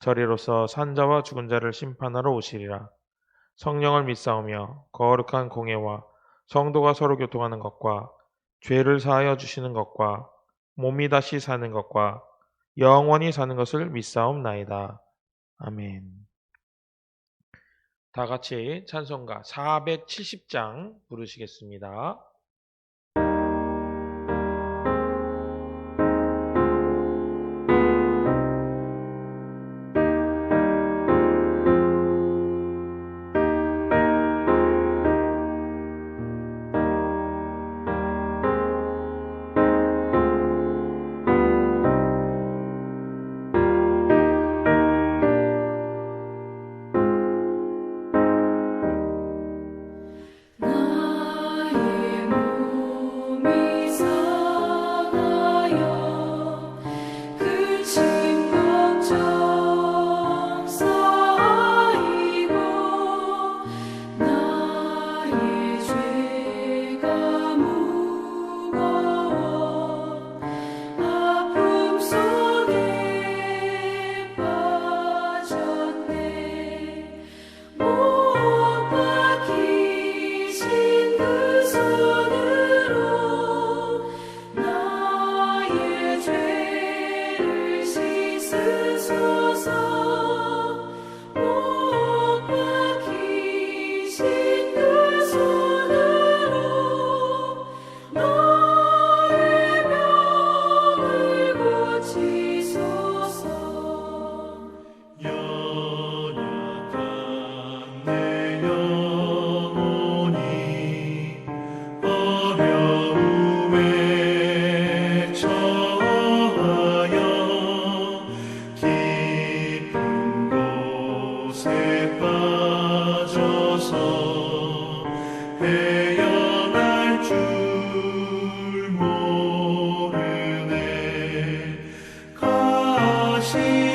저리로서 산자와 죽은 자를 심판하러 오시리라. 성령을 믿사오며 거룩한 공예와 성도가 서로 교통하는 것과 죄를 사하여 주시는 것과 몸이 다시 사는 것과 영원히 사는 것을 믿사옵나이다. 아멘. 다 같이 찬송가 470장 부르시겠습니다. 가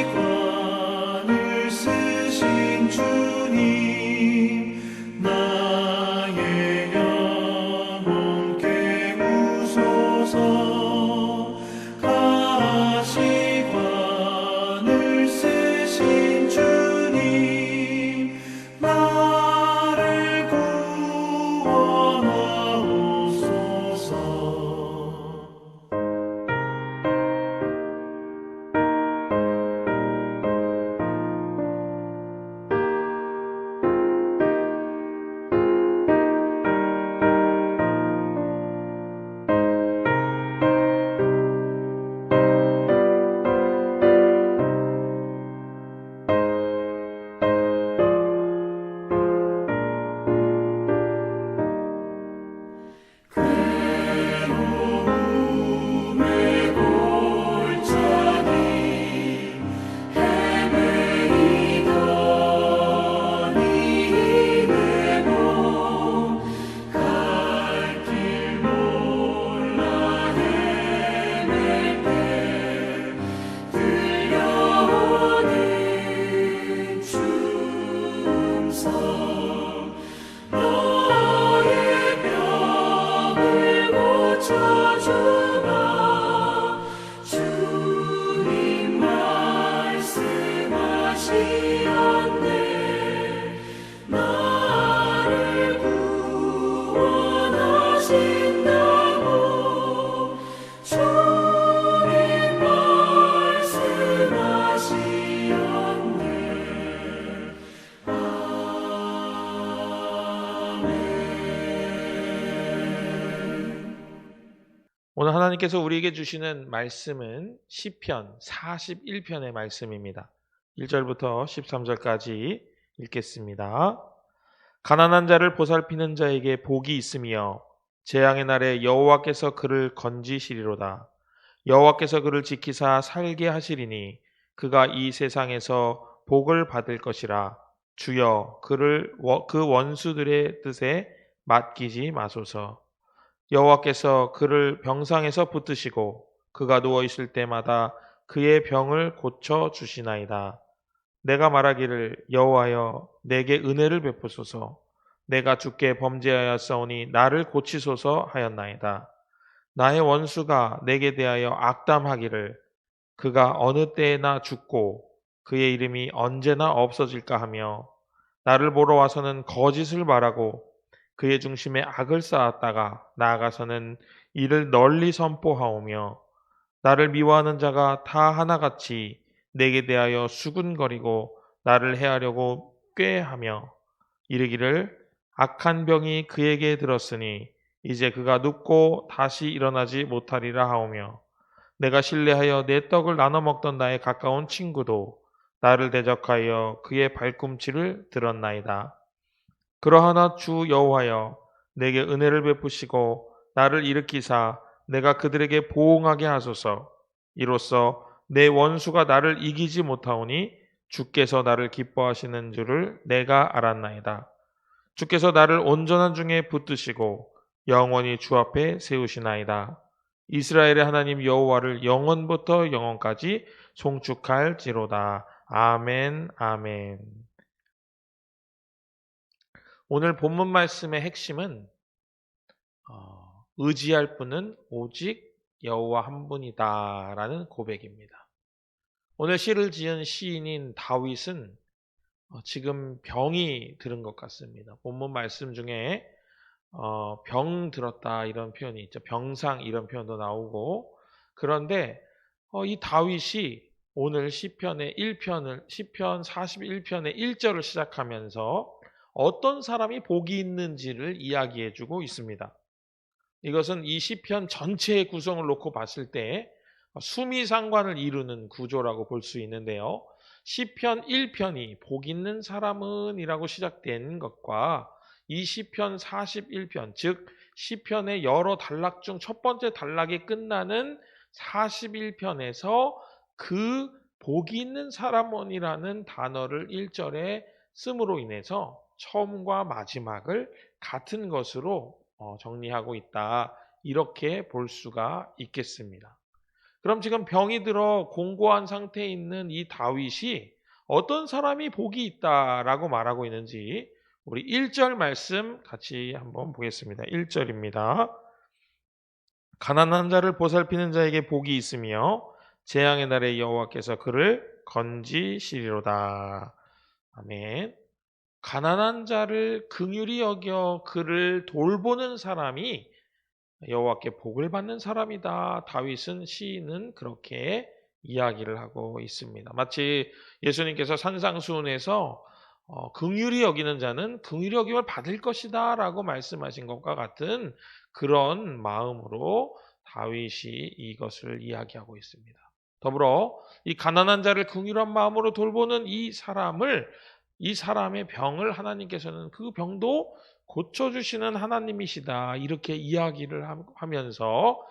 하나님께서 우리에게 주시는 말씀은 시편 41편의 말씀입니다. 1절부터 13절까지 읽겠습니다. 가난한 자를 보살피는 자에게 복이 있으며 재앙의 날에 여호와께서 그를 건지시리로다. 여호와께서 그를 지키사 살게 하시리니 그가 이 세상에서 복을 받을 것이라 주여 그를 워- 그 원수들의 뜻에 맡기지 마소서 여호와께서 그를 병상에서 붙드시고 그가 누워 있을 때마다 그의 병을 고쳐 주시나이다. 내가 말하기를 여호와여 내게 은혜를 베푸소서. 내가 주께 범죄하였사오니 나를 고치소서 하였나이다. 나의 원수가 내게 대하여 악담하기를 그가 어느 때에나 죽고 그의 이름이 언제나 없어질까 하며 나를 보러 와서는 거짓을 말하고 그의 중심에 악을 쌓았다가 나아가서는 이를 널리 선포하오며 나를 미워하는 자가 다 하나같이 내게 대하여 수군거리고 나를 해하려고 꾀하며 이르기를 악한 병이 그에게 들었으니 이제 그가 눕고 다시 일어나지 못하리라 하오며 내가 신뢰하여 내 떡을 나눠 먹던 나의 가까운 친구도 나를 대적하여 그의 발꿈치를 들었나이다. 그러하나 주 여호와여 내게 은혜를 베푸시고 나를 일으키사 내가 그들에게 보응하게 하소서. 이로써 내 원수가 나를 이기지 못하오니 주께서 나를 기뻐하시는 줄을 내가 알았나이다. 주께서 나를 온전한 중에 붙드시고 영원히 주 앞에 세우시나이다. 이스라엘의 하나님 여호와를 영원부터 영원까지 송축할지로다. 아멘, 아멘. 오늘 본문 말씀의 핵심은 어, 의지할 분은 오직 여호와 한 분이다라는 고백입니다. 오늘 시를 지은 시인인 다윗은 어, 지금 병이 들은 것 같습니다. 본문 말씀 중에 어, 병 들었다 이런 표현이 있죠. 병상 이런 표현도 나오고 그런데 어, 이 다윗이 오늘 시편의 1편을 시편 41편의 1절을 시작하면서 어떤 사람이 복이 있는지를 이야기해 주고 있습니다. 이것은 이 시편 전체의 구성을 놓고 봤을 때 수미상관을 이루는 구조라고 볼 수 있는데요. 시편 1편이 복 있는 사람은 이라고 시작된 것과 이 시편 41편 즉 시편의 여러 단락 중 첫 번째 단락이 끝나는 41편에서 그 복이 있는 사람원이라는 단어를 1절에 씀으로 인해서 처음과 마지막을 같은 것으로 어, 정리하고 있다. 이렇게 볼 수가 있겠습니다. 그럼 지금 병이 들어 공고한 상태에 있는 이 다윗이 어떤 사람이 복이 있다라고 말하고 있는지 우리 1절 말씀 같이 한번 보겠습니다. 1절입니다. 가난한 자를 보살피는 자에게 복이 있으며 재앙의 날에 여호와께서 그를 건지시리로다. 아멘. 가난한 자를 긍휼히 여겨 그를 돌보는 사람이 여호와께 복을 받는 사람이다. 다윗은 시인은 그렇게 이야기를 하고 있습니다. 마치 예수님께서 산상수훈에서 어, 긍휼히 여기는 자는 긍휼히 여김을 받을 것이다라고 말씀하신 것과 같은 그런 마음으로 다윗이 이것을 이야기하고 있습니다. 더불어 이 가난한 자를 긍휼한 마음으로 돌보는 이 사람을 이 사람의 병을 하나님께서는 그 병도 고쳐주시는 하나님이시다. 이렇게 이야기를 하면서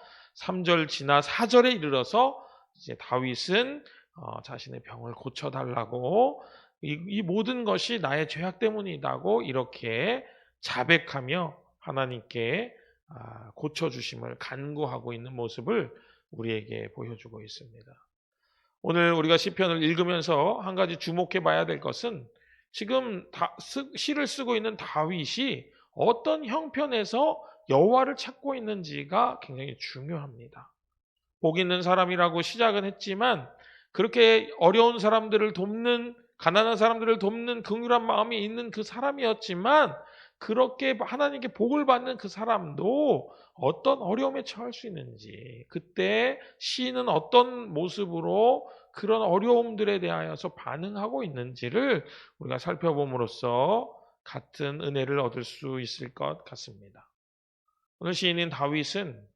3절 지나 4절에 이르러서 이제 다윗은 어, 자신의 병을 고쳐달라고 이, 이 모든 것이 나의 죄악 때문이다고 이렇게 자백하며 하나님께 아, 고쳐주심을 간구하고 있는 모습을 우리에게 보여주고 있습니다. 오늘 우리가 시편을 읽으면서 한 가지 주목해 봐야 될 것은 지금 다, 쓰, 시를 쓰고 있는 다윗이 어떤 형편에서 여호와를 찾고 있는지가 굉장히 중요합니다. 복 있는 사람이라고 시작은 했지만 그렇게 어려운 사람들을 돕는 가난한 사람들을 돕는 긍휼한 마음이 있는 그 사람이었지만 그렇게 하나님께 복을 받는 그 사람도 어떤 어려움에 처할 수 있는지 그때 시인은 어떤 모습으로 그런 어려움들에 대하여서 반응하고 있는지를 우리가 살펴봄으로써 같은 은혜를 얻을 수 있을 것 같습니다. 오늘 시인인 다윗은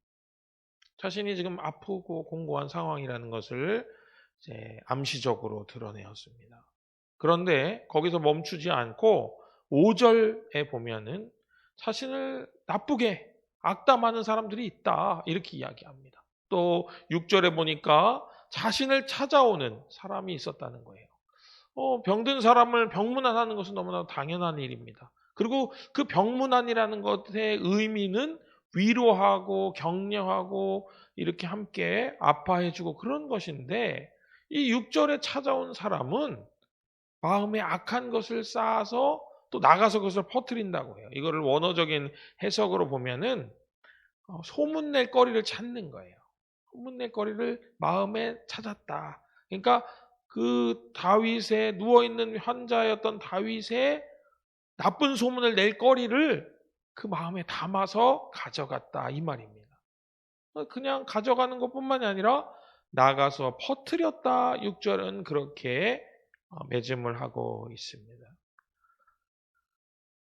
자신이 지금 아프고 공고한 상황이라는 것을 암시적으로 드러내었습니다. 그런데 거기서 멈추지 않고 5절에 보면은 자신을 나쁘게 악담하는 사람들이 있다. 이렇게 이야기합니다. 또 6절에 보니까 자신을 찾아오는 사람이 있었다는 거예요. 어, 병든 사람을 병문안하는 것은 너무나 당연한 일입니다. 그리고 그 병문안이라는 것의 의미는 위로하고 격려하고 이렇게 함께 아파해주고 그런 것인데 이 6절에 찾아온 사람은 마음에 악한 것을 쌓아서 또 나가서 그것을 퍼뜨린다고 해요. 이거를 원어적인 해석으로 보면은 어, 소문낼 거리를 찾는 거예요. 소문낼 거리를 마음에 찾았다. 그러니까 그 다윗의 누워 있는 환자였던 다윗의 나쁜 소문을 낼 거리를 그 마음에 담아서 가져갔다 이 말입니다. 어, 그냥 가져가는 것뿐만이 아니라 나가서 퍼뜨렸다 6절은 그렇게 어, 매짐을 하고 있습니다.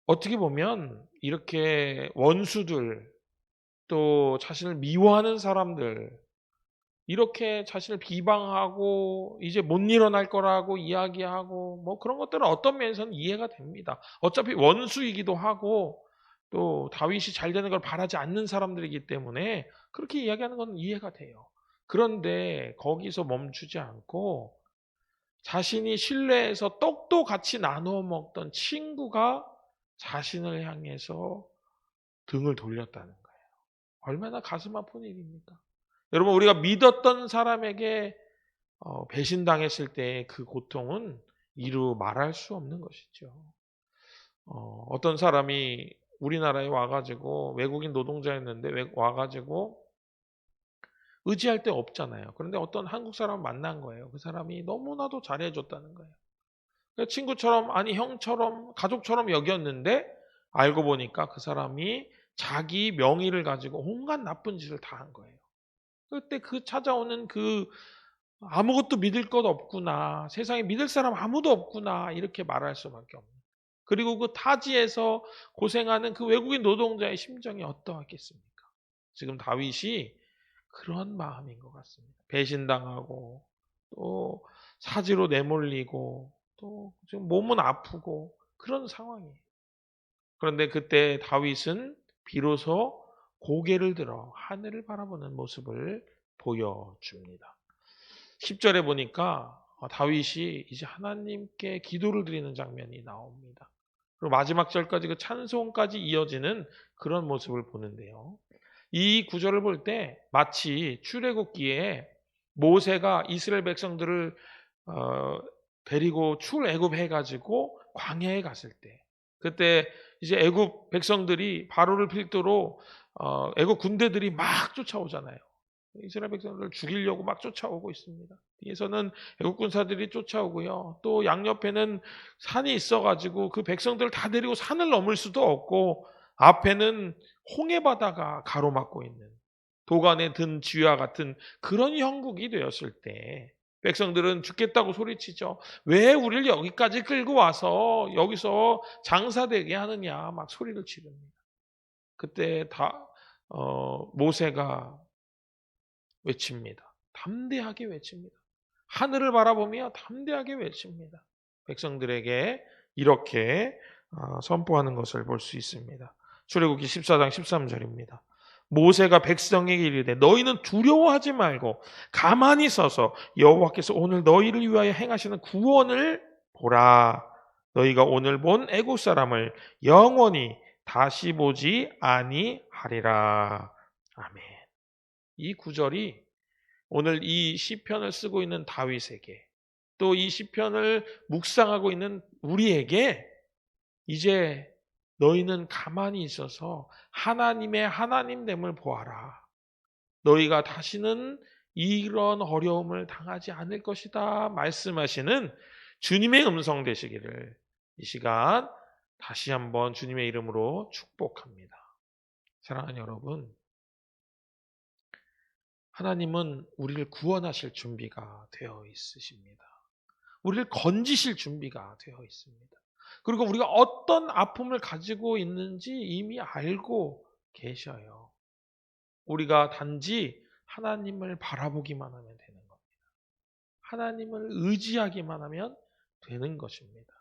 어떻게 보면 이렇게 원수들 또 자신을 미워하는 사람들 이렇게 자신을 비방하고 이제 못 일어날 거라고 이야기하고 뭐 그런 것들은 어떤 면에서는 이해가 됩니다. 어차피 원수이기도 하고 또 다윗이 잘 되는 걸 바라지 않는 사람들이기 때문에 그렇게 이야기하는 건 이해가 돼요. 그런데 거기서 멈추지 않고 자신이 실내에서 떡도 같이 나누어 먹던 친구가 자신을 향해서 등을 돌렸다는 거예요. 얼마나 가슴 아픈 일입니까? 여러분 우리가 믿었던 사람에게 어, 배신당했을 때 그 고통은 이루 말할 수 없는 것이죠. 어, 어떤 사람이 우리나라에 와가지고 외국인 노동자였는데 외- 와가지고 의지할 데 없잖아요. 그런데 어떤 한국 사람 만난 거예요. 그 사람이 너무나도 잘해줬다는 거예요. 그러니까 친구처럼 아니 형처럼 가족처럼 여겼는데 알고 보니까 그 사람이 자기 명의를 가지고 온갖 나쁜 짓을 다 한 거예요. 그때 그 찾아오는 그 아무것도 믿을 것 없구나. 세상에 믿을 사람 아무도 없구나. 이렇게 말할 수밖에 없는. 그리고 그 타지에서 고생하는 그 외국인 노동자의 심정이 어떠하겠습니까? 지금 다윗이 그런 마음인 것 같습니다. 배신당하고 또 사지로 내몰리고 또 지금 몸은 아프고 그런 상황이에요. 그런데 그때 다윗은 비로소 고개를 들어 하늘을 바라보는 모습을 보여줍니다. 10절에 보니까 어, 다윗이 이제 하나님께 기도를 드리는 장면이 나옵니다. 그리고 마지막 절까지 그 찬송까지 이어지는 그런 모습을 보는데요. 이 구절을 볼 때 마치 출애굽기에 모세가 이스라엘 백성들을 어, 데리고 출애굽해 가지고 광야에 갔을 때 그때 이제 애굽 백성들이 바로를 필두로 어, 애굽 군대들이 막 쫓아오잖아요. 이스라엘 백성들을 죽이려고 막 쫓아오고 있습니다. 뒤에서는 애국 군사들이 쫓아오고요. 또 양옆에는 산이 있어가지고 그 백성들을 다 데리고 산을 넘을 수도 없고 앞에는 홍해 바다가 가로막고 있는 도간에 든 쥐와 같은 그런 형국이 되었을 때 백성들은 죽겠다고 소리치죠. 왜 우리를 여기까지 끌고 와서 여기서 장사되게 하느냐 막 소리를 지릅니다. 그때 다 어, 모세가 외칩니다. 담대하게 외칩니다. 하늘을 바라보며 담대하게 외칩니다. 백성들에게 이렇게 어, 선포하는 것을 볼 수 있습니다. 출애굽기 14장 13절입니다. 모세가 백성에게 이르되 너희는 두려워하지 말고 가만히 서서 여호와께서 오늘 너희를 위하여 행하시는 구원을 보라. 너희가 오늘 본 애국 사람을 영원히 다시 보지 아니하리라. 아멘. 이 구절이 오늘 이 시편을 쓰고 있는 다윗에게 또 이 시편을 묵상하고 있는 우리에게 이제 너희는 가만히 있어서 하나님의 하나님됨을 보아라. 너희가 다시는 이런 어려움을 당하지 않을 것이다. 말씀하시는 주님의 음성 되시기를 이 시간 다시 한번 주님의 이름으로 축복합니다. 사랑하는 여러분, 하나님은 우리를 구원하실 준비가 되어 있으십니다. 우리를 건지실 준비가 되어 있습니다. 그리고 우리가 어떤 아픔을 가지고 있는지 이미 알고 계셔요. 우리가 단지 하나님을 바라보기만 하면 되는 겁니다. 하나님을 의지하기만 하면 되는 것입니다.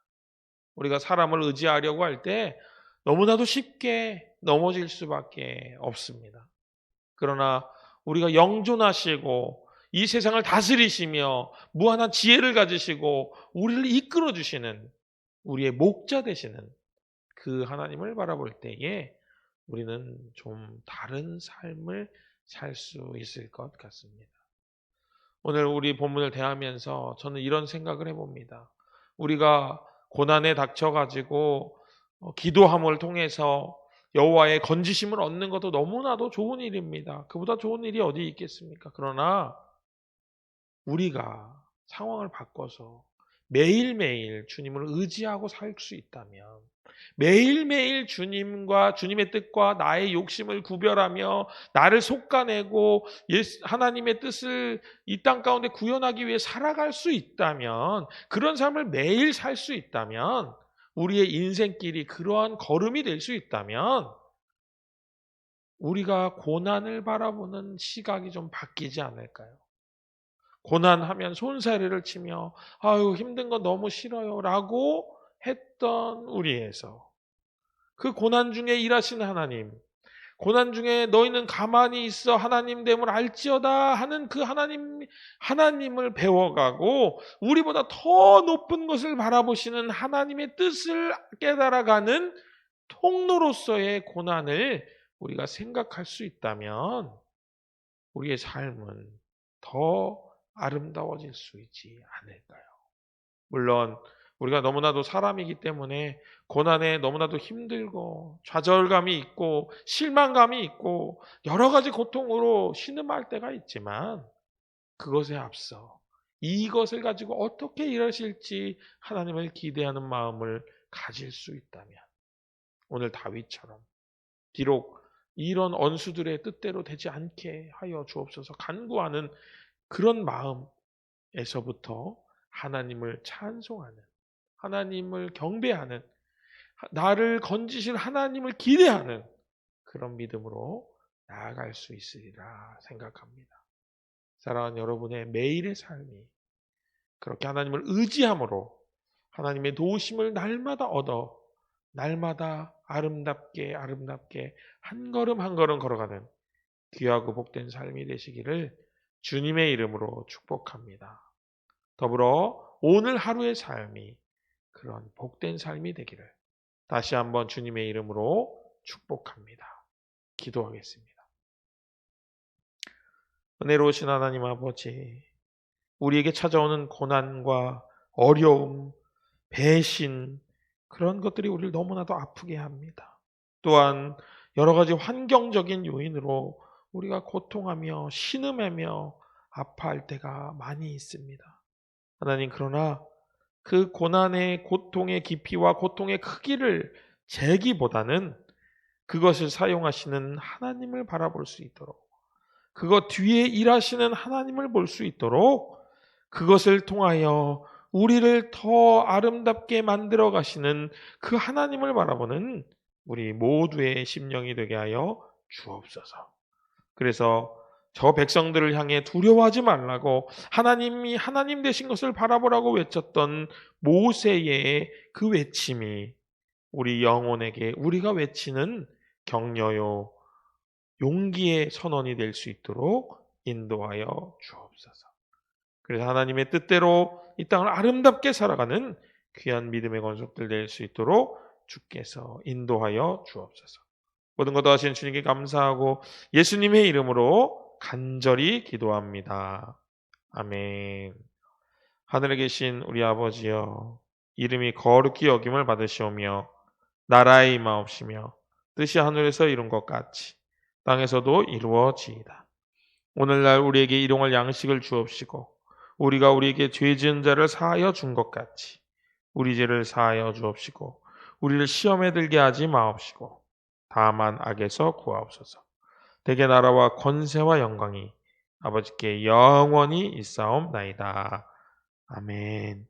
우리가 사람을 의지하려고 할 때 너무나도 쉽게 넘어질 수밖에 없습니다. 그러나 우리가 영존하시고 이 세상을 다스리시며 무한한 지혜를 가지시고 우리를 이끌어 주시는 우리의 목자 되시는 그 하나님을 바라볼 때에 우리는 좀 다른 삶을 살 수 있을 것 같습니다. 오늘 우리 본문을 대하면서 저는 이런 생각을 해봅니다. 우리가 고난에 닥쳐가지고 어, 기도함을 통해서 여호와의 건지심을 얻는 것도 너무나도 좋은 일입니다. 그보다 좋은 일이 어디 있겠습니까? 그러나 우리가 상황을 바꿔서 매일매일 주님을 의지하고 살 수 있다면 매일매일 주님과 주님의 뜻과 나의 욕심을 구별하며 나를 속가내고 예수- 하나님의 뜻을 이 땅 가운데 구현하기 위해 살아갈 수 있다면 그런 삶을 매일 살 수 있다면 우리의 인생길이 그러한 걸음이 될 수 있다면 우리가 고난을 바라보는 시각이 좀 바뀌지 않을까요? 고난하면 손사래를 치며 아유 힘든 건 너무 싫어요라고 했던 우리에서 그 고난 중에 일하신 하나님 고난 중에 너희는 가만히 있어 하나님 됨을 알지어다 하는 그 하나님 하나님을 배워가고 우리보다 더 높은 것을 바라보시는 하나님의 뜻을 깨달아가는 통로로서의 고난을 우리가 생각할 수 있다면 우리의 삶은 더 아름다워질 수 있지 않을까요? 물론 우리가 너무나도 사람이기 때문에 고난에 너무나도 힘들고 좌절감이 있고 실망감이 있고 여러 가지 고통으로 신음할 때가 있지만 그것에 앞서 이것을 가지고 어떻게 일하실지 하나님을 기대하는 마음을 가질 수 있다면 오늘 다윗처럼 비록 이런 언수들의 뜻대로 되지 않게 하여 주옵소서 간구하는 그런 마음에서부터 하나님을 찬송하는 하나님을 경배하는 나를 건지실 하나님을 기대하는 그런 믿음으로 나아갈 수 있으리라 생각합니다. 사랑하는 여러분의 매일의 삶이 그렇게 하나님을 의지함으로 하나님의 도우심을 날마다 얻어 날마다 아름답게 아름답게 한 걸음 한 걸음 걸어가는 귀하고 복된 삶이 되시기를 주님의 이름으로 축복합니다. 더불어 오늘 하루의 삶이 그런 복된 삶이 되기를 다시 한번 주님의 이름으로 축복합니다. 기도하겠습니다. 은혜로우신 하나님 아버지, 우리에게 찾아오는 고난과 어려움, 배신, 그런 것들이 우리를 너무나도 아프게 합니다. 또한 여러 가지 환경적인 요인으로 우리가 고통하며 신음하며 아파할 때가 많이 있습니다. 하나님, 그러나 그 고난의 고통의 깊이와 고통의 크기를 재기보다는 그것을 사용하시는 하나님을 바라볼 수 있도록 그것 뒤에 일하시는 하나님을 볼 수 있도록 그것을 통하여 우리를 더 아름답게 만들어 가시는 그 하나님을 바라보는 우리 모두의 심령이 되게 하여 주옵소서. 그래서 저 백성들을 향해 두려워하지 말라고 하나님이 하나님 되신 것을 바라보라고 외쳤던 모세의 그 외침이 우리 영혼에게 우리가 외치는 격려요 용기의 선언이 될 수 있도록 인도하여 주옵소서. 그래서 하나님의 뜻대로 이 땅을 아름답게 살아가는 귀한 믿음의 건속들 될 수 있도록 주께서 인도하여 주옵소서. 모든 것도 하신 주님께 감사하고 예수님의 이름으로 간절히 기도합니다. 아멘. 하늘에 계신 우리 아버지여, 이름이 거룩히 여김을 받으시오며, 나라의 임하옵시며, 뜻이 하늘에서 이룬 것 같이, 땅에서도 이루어지이다. 오늘날 우리에게 일용할 양식을 주옵시고, 우리가 우리에게 죄 지은 자를 사하여 준 것 같이, 우리 죄를 사하여 주옵시고, 우리를 시험에 들게 하지 마옵시고, 다만 악에서 구하옵소서. 대개 나라와 권세와 영광이 아버지께 영원히 있사옵나이다. 아멘.